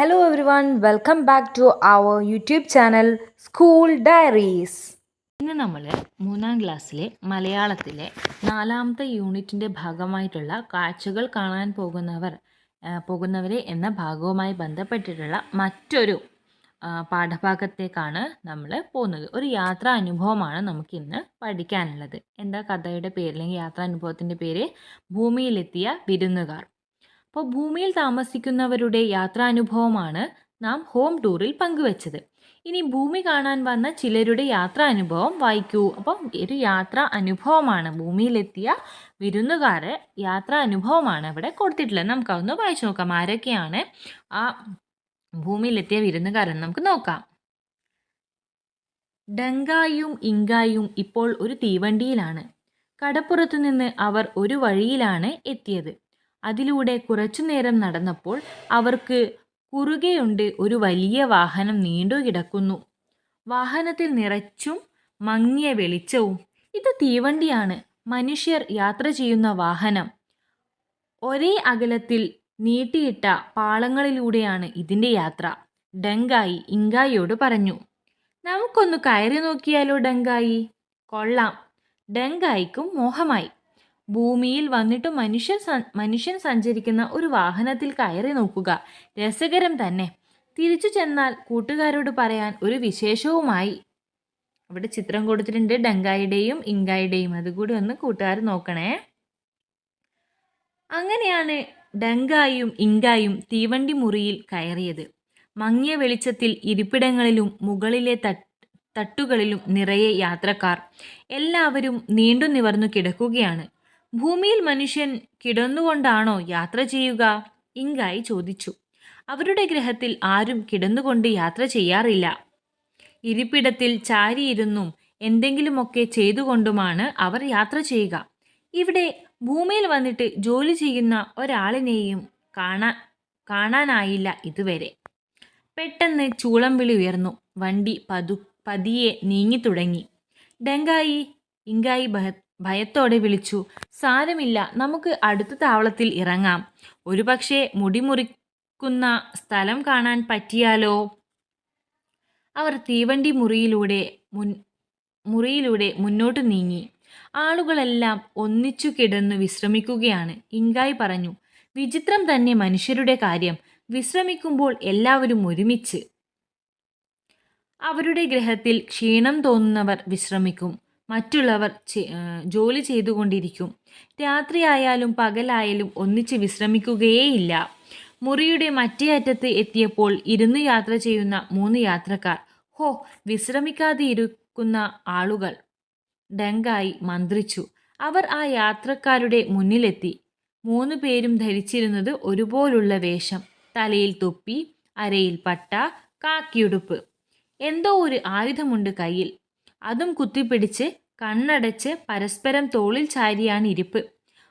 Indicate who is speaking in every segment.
Speaker 1: Hello one welcome back to our YouTube channel School Diaries
Speaker 2: ഇന്ന് നമ്മൾ മൂന്നാം ക്ലാസ്സിലെ മലയാളത്തിലെ നാലാമത്തെ യൂണിറ്റിന്റെ ഭാഗമായിട്ടുള്ള കാഴ്ചകൾ കാണാൻ പോകുന്നവർ പോകുന്നവരെ എന്ന ഭാഗവുമായി ബന്ധപ്പെട്ടിട്ടുള്ള മറ്റൊരു പാഠഭാഗത്തേക്കാണ് നമ്മൾ പോകുന്നത്. ഒരു യാത്രാ അനുഭവമാണ് നമുക്കിന്ന് പഠിക്കാനുള്ളത്. എന്താ കഥയുടെ പേര്? അല്ലെങ്കിൽ യാത്രാ അനുഭവത്തിന്റെ പേര്? ഭൂമിയിലെത്തിയ വിരുന്നുകാർ. അപ്പോൾ ഭൂമിയിൽ താമസിക്കുന്നവരുടെ യാത്രാനുഭവമാണ് നാം ഹോം ടൂറിൽ പങ്കുവച്ചത്. ഇനി ഭൂമി കാണാൻ വന്ന ചിലരുടെ യാത്രാ അനുഭവം വായിക്കൂ. അപ്പം ഒരു യാത്രാ അനുഭവമാണ്. ഭൂമിയിലെത്തിയ വിരുന്നുകാരെ യാത്രാ അനുഭവമാണ് ഇവിടെ കൊടുത്തിട്ടുള്ളത് നമുക്കതൊന്ന് വായിച്ചു നോക്കാം. ആരൊക്കെയാണ് ആ ഭൂമിയിലെത്തിയ വിരുന്നുകാരെന്ന് നമുക്ക് നോക്കാം. ഡങ്കായും ഇങ്കായും ഇപ്പോൾ ഒരു തീവണ്ടിയിലാണ്. കടപ്പുറത്തു നിന്ന് അവർ ഒരു വഴിയിലാണ് എത്തിയത്. അതിലൂടെ കുറച്ചു നേരം നടന്നപ്പോൾ അവർക്ക് കുറുകെയുണ്ട് ഒരു വലിയ വാഹനം നീണ്ടു കിടക്കുന്നു. വാഹനത്തിൽ നിറച്ചും മങ്ങിയ വെളിച്ചവും. ഇത് തീവണ്ടിയാണ്. മനുഷ്യർ യാത്ര ചെയ്യുന്ന വാഹനം. ഒരേ അകലത്തിൽ നീട്ടിയിട്ട പാളങ്ങളിലൂടെയാണ് ഇതിന്റെ യാത്ര. ഡങ്കായി ഇങ്കായിയോട് പറഞ്ഞു നമുക്കൊന്ന് കയറി നോക്കിയാലോ ഡങ്കായി? കൊള്ളാം. ഡങ്കായിക്കും മോഹമായി. ഭൂമിയിൽ വന്നിട്ട് മനുഷ്യൻ മനുഷ്യൻ സഞ്ചരിക്കുന്ന ഒരു വാഹനത്തിൽ കയറി നോക്കുക. രസകരം തന്നെ. തിരിച്ചു ചെന്നാൽ കൂട്ടുകാരോട് പറയാൻ ഒരു വിശേഷവുമായി. അവിടെ ചിത്രം കൊടുത്തിട്ടുണ്ട്. ഡങ്കായുടെയും ഇങ്കായുടെയും. അതുകൂടി ഒന്ന് കൂട്ടുകാർ നോക്കണേ. അങ്ങനെയാണ് ഡങ്കായും ഇങ്കായും തീവണ്ടി മുറിയിൽ കയറിയത്. മങ്ങിയ വെളിച്ചത്തിൽ ഇരിപ്പിടങ്ങളിലും മുകളിലെ തട്ട് തട്ടുകളിലും നിറയെ യാത്രക്കാർ. എല്ലാവരും നീണ്ടു നിവർന്നു കിടക്കുകയാണ്. ഭൂമിയിൽ മനുഷ്യൻ കിടന്നുകൊണ്ടാണോ യാത്ര ചെയ്യുക? ഇങ്കായി ചോദിച്ചു. അവരുടെ ഗ്രഹത്തിൽ ആരും കിടന്നുകൊണ്ട് യാത്ര ചെയ്യാറില്ല. ഇരിപ്പിടത്തിൽ ചാരിയിരുന്നും എന്തെങ്കിലുമൊക്കെ ചെയ്തുകൊണ്ടുമാണ് അവർ യാത്ര ചെയ്യുക. ഇവിടെ ഭൂമിയിൽ വന്നിട്ട് ജോലി ചെയ്യുന്ന ഒരാളിനെയും കാണാൻ കാണാനായില്ല ഇതുവരെ. പെട്ടെന്ന് ചൂളം വിളി ഉയർന്നു. വണ്ടി പതു പതിയെ നീങ്ങി തുടങ്ങി. ഡെങ്കായി ഇങ്കായി ഭയ ഭയത്തോടെ വിളിച്ചു സാരമില്ല നമുക്ക് അടുത്ത താവളത്തിൽ ഇറങ്ങാം. ഒരുപക്ഷെ മുടിമുറിക്കുന്ന സ്ഥലം കാണാൻ പറ്റിയാലോ അവർ തീവണ്ടി മുറിയിലൂടെ മുൻ മുറിയിലൂടെ മുന്നോട്ട് നീങ്ങി. ആളുകളെല്ലാം ഒന്നിച്ചു കിടന്നു വിശ്രമിക്കുകയാണ്. ഇങ്കായി പറഞ്ഞു വിചിത്രം തന്നെ മനുഷ്യരുടെ കാര്യം. വിശ്രമിക്കുമ്പോൾ എല്ലാവരും ഒരുമിച്ച്. അവരുടെ ഗ്രഹത്തിൽ ക്ഷീണം തോന്നുന്നവർ വിശ്രമിക്കും. മറ്റുള്ളവർ ജോലി ചെയ്തുകൊണ്ടിരിക്കും. രാത്രിയായാലും പകലായാലും ഒന്നിച്ച് വിശ്രമിക്കുകയേയില്ല. മുറിയുടെ മറ്റേ അറ്റത്ത് എത്തിയപ്പോൾ ഇരുന്ന് യാത്ര ചെയ്യുന്ന മൂന്ന് യാത്രക്കാർ. ഹോ വിശ്രമിക്കാതെ ഇരിക്കുന്ന ആളുകൾ. ഡങ്കായി മന്ത്രിച്ചു. അവർ ആ യാത്രക്കാരുടെ മുന്നിലെത്തി. മൂന്ന് പേരും ധരിച്ചിരുന്നത് ഒരുപോലുള്ള വേഷം. തലയിൽ തൊപ്പി അരയിൽ പട്ട കാക്കിയുടുപ്പ്. എന്തോ ഒരു ആയുധമുണ്ട് കയ്യിൽ. അതും കുത്തിപ്പിടിച്ച് കണ്ണടച്ച് പരസ്പരം തോളിൽ ചാരിയാണ് ഇരിപ്പ്.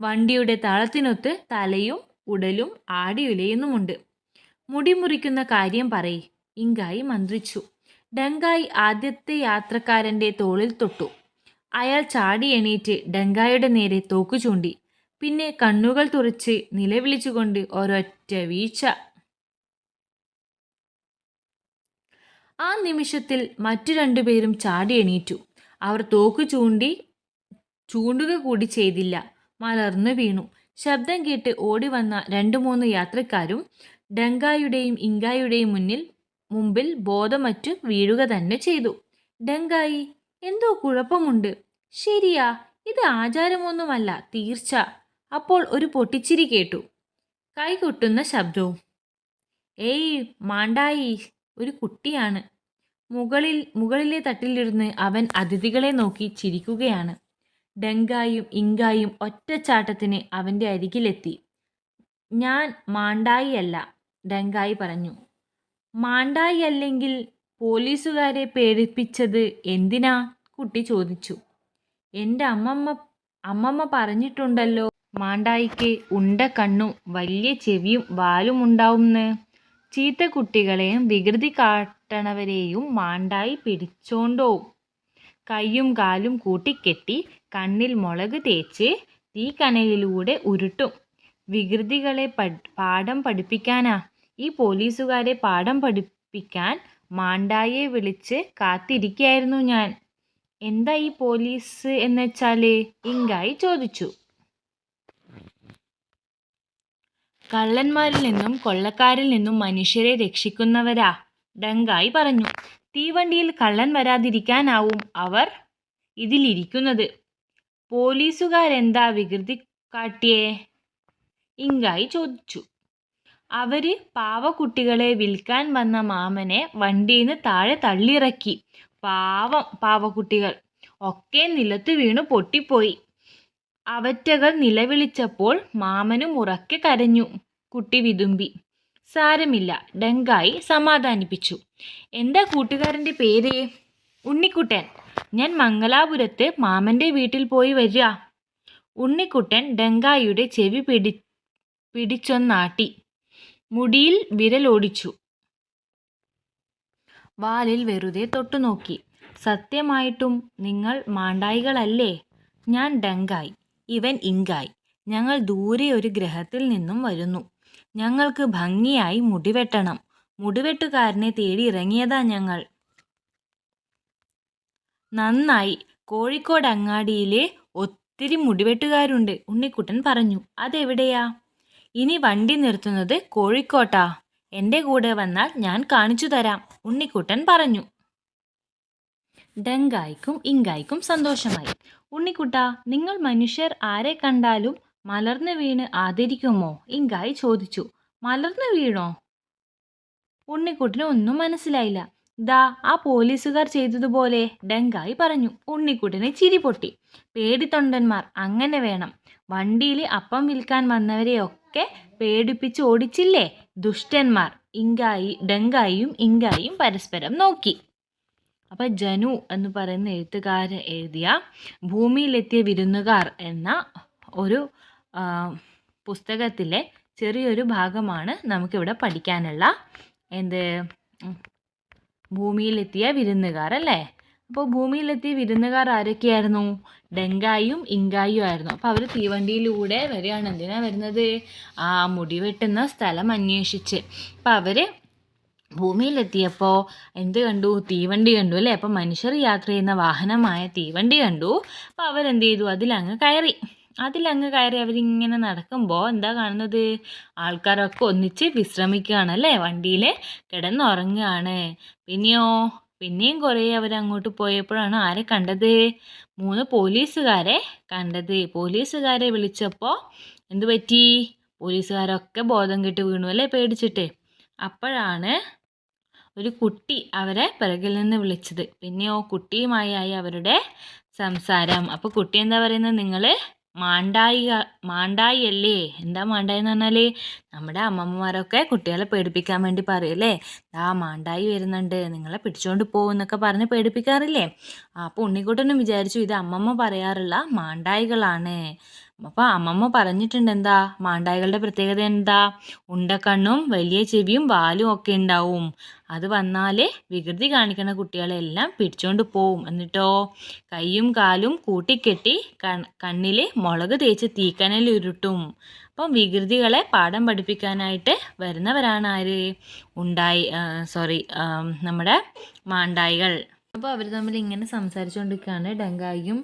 Speaker 2: വണ്ടിയുടെ താളത്തിനൊത്ത് തലയും ഉടലും ആടിയുലയുന്നുമുണ്ട് മുടിമുറിക്കുന്ന കാര്യം പറയി. ഇങ്കായി മന്ത്രിച്ചു. ഡങ്കായി ആദ്യത്തെ യാത്രക്കാരന്റെ തോളിൽ തൊട്ടു. അയാൾ ചാടി എണീറ്റ് ഡങ്കായുടെ നേരെ തോക്കു ചൂണ്ടി പിന്നെ കണ്ണുകൾ തുറച്ച് നിലവിളിച്ചുകൊണ്ട് ഒരൊറ്റ വീഴ്ച. ആ നിമിഷത്തിൽ മറ്റു രണ്ടുപേരും ചാടി എണീറ്റു. അവർ തോക്ക് ചൂണ്ടി ചൂണ്ടുക കൂടി ചെയ്തില്ല. മലർന്നു വീണു. ശബ്ദം കേട്ട് ഓടി വന്ന രണ്ടു മൂന്ന് യാത്രക്കാരും ഡങ്കായുടെയും ഇങ്കായുടെയും മുന്നിൽ മുമ്പിൽ ബോധമറ്റു വീഴുക തന്നെ ചെയ്തു. ഡങ്കായി എന്തോ കുഴപ്പമുണ്ട്. ശരിയാ ഇത് ആചാരമൊന്നുമല്ല തീർച്ച. അപ്പോൾ ഒരു പൊട്ടിച്ചിരി കേട്ടു. കൈകൊട്ടുന്ന ശബ്ദവും. ഏയ് മാണ്ടായി ഒരു കുട്ടിയാണ്. മുകളിൽ മുകളിലെ തട്ടിലിരുന്ന് അവൻ അതിഥികളെ നോക്കി ചിരിക്കുകയാണ്. ഡങ്കായും ഇങ്കായും ഒറ്റച്ചാട്ടത്തിന് അവന്റെ അരികിലെത്തി. ഞാൻ മാണ്ടായി അല്ല ഡങ്കായി പറഞ്ഞു. മാണ്ടായി അല്ലെങ്കിൽ പോലീസുകാരെ പേടിപ്പിച്ചത് എന്തിനാ? കുട്ടി ചോദിച്ചു. എന്റെ അമ്മമ്മ അമ്മമ്മ പറഞ്ഞിട്ടുണ്ടല്ലോ മാണ്ടായിക്ക് ഉണ്ട കണ്ണും വലിയ ചെവിയും വാലും ഉണ്ടാവുമെന്ന് ചീത്ത കുട്ടികളെയും വികൃതി കാട്ടണവരെയും മാണ്ടായി പിടിച്ചോണ്ടോവും കൈയും കാലും കൂട്ടിക്കെട്ടി കണ്ണിൽ മുളക് തേച്ച് തീക്കനയിലൂടെ ഉരുട്ടും. വികൃതികളെ പാഠം പഠിപ്പിക്കാനാ? ഈ പോലീസുകാരെ പാഠം പഠിപ്പിക്കാൻ മാണ്ടായെ വിളിച്ച് കാത്തിരിക്കുകയായിരുന്നു ഞാൻ. എന്താ ഈ പോലീസ് എന്ന് വെച്ചാൽ? ഇങ്കായി ചോദിച്ചു. കള്ളന്മാരിൽ നിന്നും കൊള്ളക്കാരിൽ നിന്നും മനുഷ്യരെ രക്ഷിക്കുന്നവരാ ഡങ്കായി പറഞ്ഞു. തീവണ്ടിയിൽ കള്ളൻ വരാതിരിക്കാനാവും അവർ ഇതിലിരിക്കുന്നത്. പോലീസുകാരെന്താ വികൃതി കാട്ടിയേ? ഇങ്കായി ചോദിച്ചു. അവർ പാവക്കുട്ടികളെ വിൽക്കാൻ വന്ന മാമനെ വണ്ടിയിൽ നിന്ന് താഴെ തള്ളിയിറക്കി. പാവം പാവക്കുട്ടികൾ. ഒക്കെ നിലത്ത് വീണു പൊട്ടിപ്പോയി. അവറ്റകൾ നിലവിളിച്ചപ്പോൾ മാമനും ഉറക്കെ കരഞ്ഞു. കുട്ടി വിതുമ്പി. സാരമില്ല ഡങ്കായി സമാധാനിപ്പിച്ചു. എന്താ കൂട്ടുകാരന്റെ പേര്? ഉണ്ണിക്കുട്ടൻ. ഞാൻ മംഗലാപുരത്ത് മാമന്റെ വീട്ടിൽ പോയി വരിക. ഉണ്ണിക്കുട്ടൻ ഡങ്കായിയുടെ ചെവി പിടി പിടിച്ചൊന്നാട്ടി. മുടിയിൽ വിരലോടിച്ചു. വാലിൽ വെറുതെ തൊട്ടുനോക്കി. സത്യമായിട്ടും നിങ്ങൾ മാണ്ടായികളല്ലേ? ഞാൻ ഡങ്കായി. ഇവൻ ഇങ്കായി. ഞങ്ങൾ ദൂരെ ഒരു ഗ്രഹത്തിൽ നിന്നും വരുന്നു. ഞങ്ങൾക്ക് ഭംഗിയായി മുടിവെട്ടണം. മുടിവെട്ടുകാരനെ തേടി ഇറങ്ങിയതാ ഞങ്ങൾ. നന്നായി. കോഴിക്കോട് അങ്ങാടിയിലെ ഒത്തിരി മുടിവെട്ടുകാരുണ്ട് ഉണ്ണിക്കുട്ടൻ പറഞ്ഞു. അതെവിടെയാ? ഇനി വണ്ടി നിർത്തുന്നത് കോഴിക്കോട്ടാ. എന്റെ കൂടെ വന്നാൽ ഞാൻ കാണിച്ചു തരാം ഉണ്ണിക്കുട്ടൻ പറഞ്ഞു. ഡങ്കായ്ക്കും ഇങ്കായ്ക്കും സന്തോഷമായി. ഉണ്ണിക്കുട്ട നിങ്ങൾ മനുഷ്യർ ആരെ കണ്ടാലും മലർന്നു വീണ് ആദരിക്കുമോ? ഇങ്കായി ചോദിച്ചു. മലർന്നു വീണോ? ഉണ്ണിക്കുട്ടിന് ഒന്നും മനസ്സിലായില്ല. ദാ ആ പോലീസുകാർ ചെയ്തതുപോലെ ഡങ്കായി പറഞ്ഞു. ഉണ്ണിക്കുട്ടിനെ ചിരി പൊട്ടി. പേടിത്തൊണ്ടന്മാർ അങ്ങനെ വേണം. വണ്ടിയിൽ അപ്പം വിൽക്കാൻ വന്നവരെയൊക്കെ പേടിപ്പിച്ച് ഓടിച്ചില്ലേ? ദുഷ്ടന്മാർ. ഇങ്കായി ഡങ്കായിയും ഇങ്കായിയും പരസ്പരം നോക്കി. അപ്പോൾ ജനു എന്ന് പറയുന്ന എഴുത്തുകാരൻ എഴുതിയ ഭൂമിയിലെത്തിയ വിരുന്നുകാർ എന്ന ഒരു പുസ്തകത്തിലെ ചെറിയൊരു ഭാഗമാണ് നമുക്കിവിടെ പഠിക്കാനുള്ള എന്ത് ഭൂമിയിലെത്തിയ വിരുന്നുകാർ അല്ലേ? അപ്പോൾ ഭൂമിയിലെത്തിയ വിരുന്നുകാർ ആരൊക്കെയായിരുന്നു? ഡെങ്കായും ഇങ്കായും ആയിരുന്നു. അപ്പോൾ അവർ തീവണ്ടിയിലൂടെ വരികയാണ്. എന്തിനാണ് വരുന്നത്? ആ മുടി വെട്ടുന്ന സ്ഥലം അന്വേഷിച്ച്. അപ്പോൾ അവർ ഭൂമിയിലെത്തിയപ്പോൾ എന്ത് കണ്ടു? തീവണ്ടി കണ്ടു അല്ലേ? അപ്പം മനുഷ്യർ യാത്ര ചെയ്യുന്ന വാഹനമായ തീവണ്ടി കണ്ടു. അപ്പോൾ അവരെന്ത് ചെയ്തു? അതിലങ്ങ് കയറി. അതിലങ്ങ് കയറി അവരിങ്ങനെ നടക്കുമ്പോൾ എന്താ കാണുന്നത്? ആൾക്കാരൊക്കെ ഒന്നിച്ച് വിശ്രമിക്കുകയാണ് അല്ലേ? വണ്ടിയിൽ കിടന്നുറങ്ങുകയാണ്. പിന്നെയോ? പിന്നെയും കുറേ അവർ അങ്ങോട്ട് പോയപ്പോഴാണ് ആരെ കണ്ടത്? മൂന്ന് പോലീസുകാരെ കണ്ടത്. പോലീസുകാരെ വിളിച്ചപ്പോൾ എന്തു പറ്റി? പോലീസുകാരൊക്കെ ബോധം കെട്ട് വീണു അല്ലേ? പേടിച്ചിട്ട്. അപ്പോഴാണ് ഒരു കുട്ടി അവരെ പിറകിൽ നിന്ന് വിളിച്ചത്. ഓ കുട്ടിയുമായി അവരുടെ സംസാരം. അപ്പോൾ കുട്ടി എന്താ പറയുന്നത്? നിങ്ങൾ മാണ്ടായി മാണ്ടായി അല്ലേ എന്താ മാണ്ടായി എന്ന് പറഞ്ഞാൽ നമ്മുടെ അമ്മമ്മമാരൊക്കെ കുട്ടികളെ പേടിപ്പിക്കാൻ വേണ്ടി പറയല്ലേ ആ മാണ്ടായി വരുന്നുണ്ട്. നിങ്ങളെ പിടിച്ചോണ്ട് പോകും എന്നൊക്കെ പറഞ്ഞ് പേടിപ്പിക്കാറില്ലേ? അപ്പോൾ ഉണ്ണിക്കുട്ടനും വിചാരിച്ചു ഇത് അമ്മമ്മ പറയാറുള്ള മാണ്ടായികളാണ്. അപ്പോൾ അമ്മമ്മ പറഞ്ഞിട്ടുണ്ട് എന്താ? മാണ്ടായികളുടെ പ്രത്യേകത എന്താ? ഉണ്ടക്കണ്ണും വലിയ ചെവിയും വാലും ഒക്കെ ഉണ്ടാവും. അത് വന്നാലേ വികൃതി കാണിക്കുന്ന കുട്ടികളെല്ലാം പിടിച്ചോണ്ട് പോവും എന്നിട്ടോ? കൈയും കാലും കൂട്ടിക്കെട്ടി കണ്ണിൽ മുളക് തേച്ച് തീക്കനൽ ഉരുട്ടും. അപ്പം വികൃതികളെ പാഠം പഠിപ്പിക്കാനായിട്ട് വരുന്നവരാണ് ആര്? ഉണ്ടായി സോറി നമ്മുടെ മാണ്ടായികൾ. അപ്പോൾ അവർ തമ്മിൽ ഇങ്ങനെ സംസാരിച്ചുകൊണ്ടിരിക്കുകയാണ് ഡങ്കായും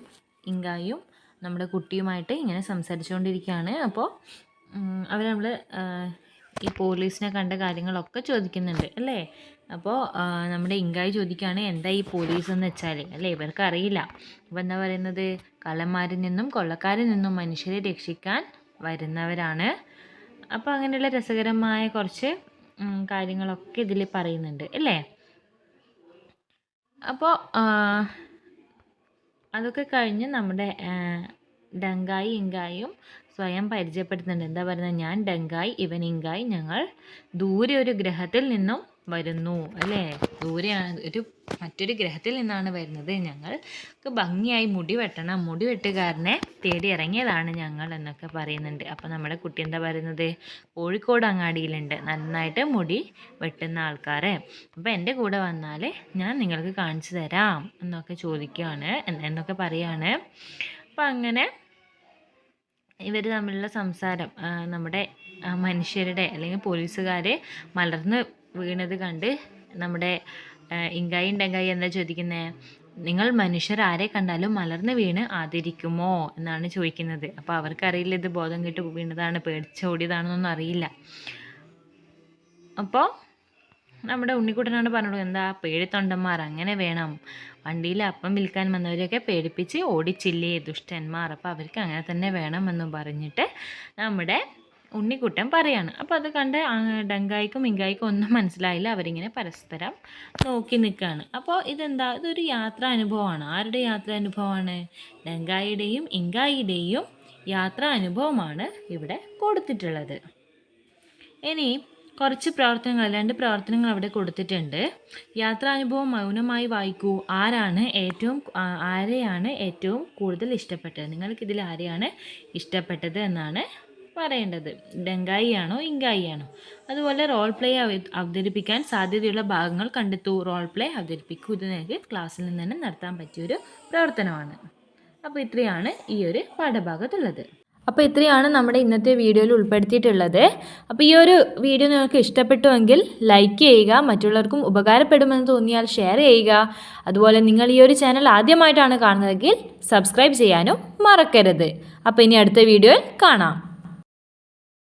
Speaker 2: ഇങ്കായും നമ്മുടെ കുട്ടിയുമായിട്ട് ഇങ്ങനെ സംസാരിച്ചുകൊണ്ടിരിക്കുകയാണ്. അപ്പോൾ അവർ നമ്മൾ ഈ പോലീസിനെ കണ്ട കാര്യങ്ങളൊക്കെ ചോദിക്കുന്നുണ്ട് അല്ലേ? അപ്പോൾ നമ്മുടെ ഇങ്കായി ചോദിക്കുകയാണ് എന്താ ഈ പോലീസ് എന്ന് വെച്ചാൽ അല്ലേ? ഇവർക്ക് അറിയില്ല അപ്പോൾ എന്താ പറയുന്നത്? കള്ളന്മാരിൽ നിന്നും കൊള്ളക്കാരിൽ നിന്നും മനുഷ്യരെ രക്ഷിക്കാൻ വരുന്നവരാണ്. അപ്പോൾ അങ്ങനെയുള്ള രസകരമായ കുറച്ച് കാര്യങ്ങളൊക്കെ ഇതിൽ പറയുന്നുണ്ട് അല്ലേ? അപ്പോൾ അതൊക്കെ കഴിഞ്ഞ് നമ്മുടെ ഡങ്കായി ഇങ്കായും സ്വയം പരിചയപ്പെടുത്തുന്നുണ്ട്. എന്താ പറയുന്നത്? ഞാൻ ഡങ്കായി ഇവൻ ഇങ്കായി ഞങ്ങൾ ദൂരെ ഒരു ഗ്രഹത്തിൽ നിന്നും വരുന്നു അല്ലേ? ദൂരെ ഒരു മറ്റൊരു ഗ്രഹത്തിൽ നിന്നാണ് വരുന്നത്. ഞങ്ങൾക്ക് ഭംഗിയായി മുടി വെട്ടണം. മുടി വെട്ടുകാരനെ തേടി ഇറങ്ങിയതാണ് ഞങ്ങൾ എന്നൊക്കെ പറയുന്നുണ്ട്. അപ്പോൾ നമ്മുടെ കുട്ടി എന്താ പറയുന്നത്? കോഴിക്കോട് അങ്ങാടിയിലുണ്ട്. നന്നായിട്ട് മുടി വെട്ടുന്ന ആൾക്കാരെ. അപ്പോൾ എന്റെ കൂടെ വന്നാൽ ഞാൻ നിങ്ങൾക്ക് കാണിച്ചു തരാം എന്നൊക്കെ ചോദിക്കുകയാണ് എന്നൊക്കെ പറയുകയാണ് അപ്പം അങ്ങനെ ഇവർ തമ്മിലുള്ള സംസാരം നമ്മുടെ മനുഷ്യരുടെ അല്ലെങ്കിൽ പോലീസുകാരെ മലർന്ന് വീണത് കണ്ട് നമ്മുടെ ഇങ്കായി ഇണ്ടങ്കായി എന്താ ചോദിക്കുന്നത് നിങ്ങൾ മനുഷ്യർ ആരെ കണ്ടാലും മലർന്ന് വീണ് ആദരിക്കുമോ? എന്നാണ് ചോദിക്കുന്നത്. അപ്പോൾ അവർക്കറിയില്ല ഇത് ബോധം കെട്ട് വീണതാണ് പേടിച്ചോടിയതാണെന്നൊന്നും അറിയില്ല. അപ്പോൾ നമ്മുടെ ഉണ്ണിക്കുട്ടനോട് പറഞ്ഞോളൂ എന്താ പേടിത്തൊണ്ടന്മാർ അങ്ങനെ വേണം. വണ്ടിയിൽ അപ്പം വിൽക്കാൻ വന്നവരെയൊക്കെ പേടിപ്പിച്ച് ഓടിച്ചില്ലേ ദുഷ്ടന്മാർ. അപ്പോൾ അവർക്ക് അങ്ങനെ തന്നെ വേണമെന്ന് പറഞ്ഞിട്ട് നമ്മുടെ ഉണ്ണിക്കുട്ടൻ പറയാണ്. അപ്പോൾ അത് കണ്ട് ഡങ്കായിക്കും ഇങ്കായിക്കും ഒന്നും മനസ്സിലായില്ല. അവരിങ്ങനെ പരസ്പരം നോക്കി നിൽക്കുകയാണ് അപ്പോൾ ഇതെന്താ? ഇതൊരു യാത്രാ അനുഭവമാണ് ആരുടെ യാത്രാ അനുഭവമാണ് ഡങ്കായിയുടെയും ഇങ്കായിയുടെയും യാത്രാ അനുഭവമാണ് ഇവിടെ കൊടുത്തിട്ടുള്ളത്. ഇനി കുറച്ച് പ്രവർത്തനങ്ങൾ രണ്ട് പ്രവർത്തനങ്ങൾ അവിടെ കൊടുത്തിട്ടുണ്ട്. യാത്രാനുഭവം മൗനമായി വായിക്കൂ. ആരാണ് ഏറ്റവും ആരെയാണ് ഏറ്റവും കൂടുതൽ ഇഷ്ടപ്പെട്ടത്? നിങ്ങൾക്കിതിൽ ആരെയാണ് ഇഷ്ടപ്പെട്ടത് എന്നാണ് പറയേണ്ടത്. ഡെങ്കായി ആണോ ഇങ്കായി ആണോ അതുപോലെ റോൾ പ്ലേ അവ- അവതരിപ്പിക്കാൻ സാധ്യതയുള്ള ഭാഗങ്ങൾ കണ്ടെത്തൂ. റോൾ പ്ലേ അവതരിപ്പിക്കൂ. ഇത് നിങ്ങൾക്ക് ക്ലാസ്സിൽ നിന്ന് തന്നെ നടത്താൻ പറ്റിയൊരു പ്രവർത്തനമാണ്. അപ്പോൾ ഇത്രയാണ് ഈ ഒരു പാഠഭാഗത്തുള്ളത്. അപ്പോൾ ഇത്രയാണ് നമ്മുടെ ഇന്നത്തെ വീഡിയോയിൽ ഉൾപ്പെടുത്തിയിട്ടുള്ളത്. അപ്പോൾ ഈ ഒരു വീഡിയോ നിങ്ങൾക്ക് ഇഷ്ടപ്പെട്ടുവെങ്കിൽ ലൈക്ക് ചെയ്യുക മറ്റുള്ളവർക്കും ഉപകാരപ്പെടുമെന്ന് തോന്നിയാൽ ഷെയർ ചെയ്യുക. അതുപോലെ നിങ്ങൾ ഈ ഒരു ചാനൽ ആദ്യമായിട്ടാണ് കാണുന്നതെങ്കിൽ സബ്സ്ക്രൈബ് ചെയ്യാനും മറക്കരുത്. അപ്പോൾ ഇനി അടുത്ത വീഡിയോയിൽ കാണാം.